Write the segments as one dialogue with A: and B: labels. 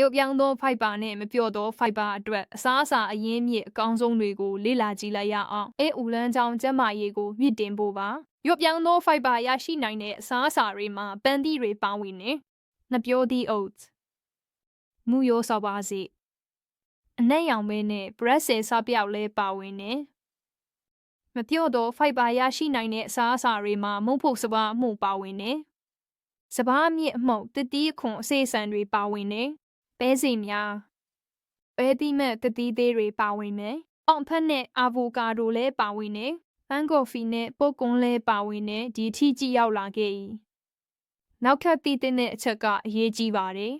A: ရုပ်ပြောင်းသော fiber နဲ့မပျော့သော fiber အတွက်အစားအစာအရင်းမြစ်အကောင်းဆုံးတွေကိုလေ့လာကြည့်လိုက်ရအောင်။အဲဦးလန်းချောင်းကျန်းမာရေးကိုမြင့်တင်ဖို့ပါ။ရုပ်ပြောင်းသော fiber ရရှိနိုင်တဲ့အစားအစာတွေမှာပန်းသီးတွေပါဝင်နေ။နှပြောသီး oats မူရိုးစောပါစီအနက်ရောင်မဲနဲ့ bread ဆယ်စားပြောက်လဲပါဝင်နေ။မပြော့သော fiber ရရှိနိုင်တဲ့အစားအစာတွေမှာမုတ်ဖို့စပါးအမှုပါဝင်နေ။စပားအမြင့်အမှုတ်တတိအခွန်အစေအစံတွေပါဝင်နေ ပဲစီများပဲတိမဲ့တတိသေးတွေပါဝင်နေအောင်ဖက်နဲ့အာဗိုကာဒိုလည်းပါဝင်နေဖန်ကော်ဖီနဲ့ပုတ်ကွန်းလည်းပါဝင်နေဒီထိကြည့်ရောက်လာခဲ့၏နောက်ထပ်တည်တဲ့အချက်ကအရေးကြီးပါတယ်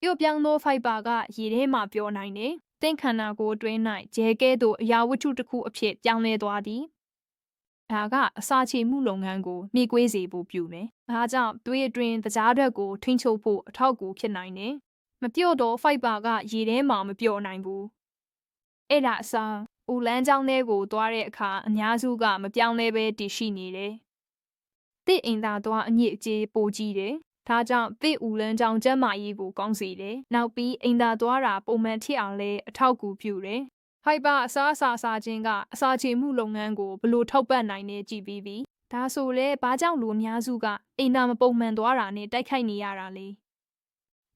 A: ပြုတ်ပြောင်းသောဖိုက်ဘာကရေထဲမှာပြောနိုင်တယ်တင့်ခန္ဓာကိုယ်အတွင်း၌ဂျဲကဲသို့အရာဝတ္ထုတစ်ခုအဖြစ်ပြောင်းလဲသွားသည်ဒါကအစာချေမှုလုပ်ငန်းကိုနှေးကွေးစေဖို့ပြုမယ်။ဒါကြောင့်သွေးအတွင်းတကြားဓာတ်ကိုထိန်းချုပ်ဖို့အထောက်အကူဖြစ်နိုင်တယ်။ မပြော့တော့ဖိုက်ဘာကရေထဲမှာမပြော့နိုင်ဘူး။အဲ့ဒါအစားဦးလန်းချောင်းထဲကိုသွားတဲ့အခါအများစုကမပြောင်းလဲပဲတည်ရှိနေတယ်။တစ်အိမ်သာသွားအညစ်အကြေးပိုကြီးတယ်။ဒါကြောင့်တစ်ဦးလန်းချောင်းကျန်းမာရေးကိုကောင်းစေတယ်။နောက်ပြီးအိမ်သာသွားတာပုံမှန်ဖြစ်အောင်လဲအထောက်အကူပြုတယ်။ဟိုက်ပါအစားအစာစားခြင်းကအစာချေမှုလုပ်ငန်းကိုဘလို့ထောက်ပံ့နိုင်နေကြည့်ပြီးပြီ။ဒါဆိုလဲဘာကြောင့်လူအများစုကအိမ်သာမပုံမှန်သွားတာနဲ့တိုက်ခိုက်နေရတာလဲ။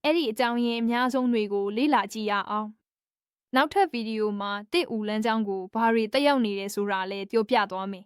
A: အဲ့ဒီအကြောင်းရင်းအများဆုံးတွေကိုလေ့လာကြည့်ရအောင်။နောက်ထပ်ဗီဒီယိုမှာတစ်ဦးလန်းချောင်းကိုဘာတွေတက်ရောက်နေတယ်ဆိုတာလဲပြောပြသွားမယ်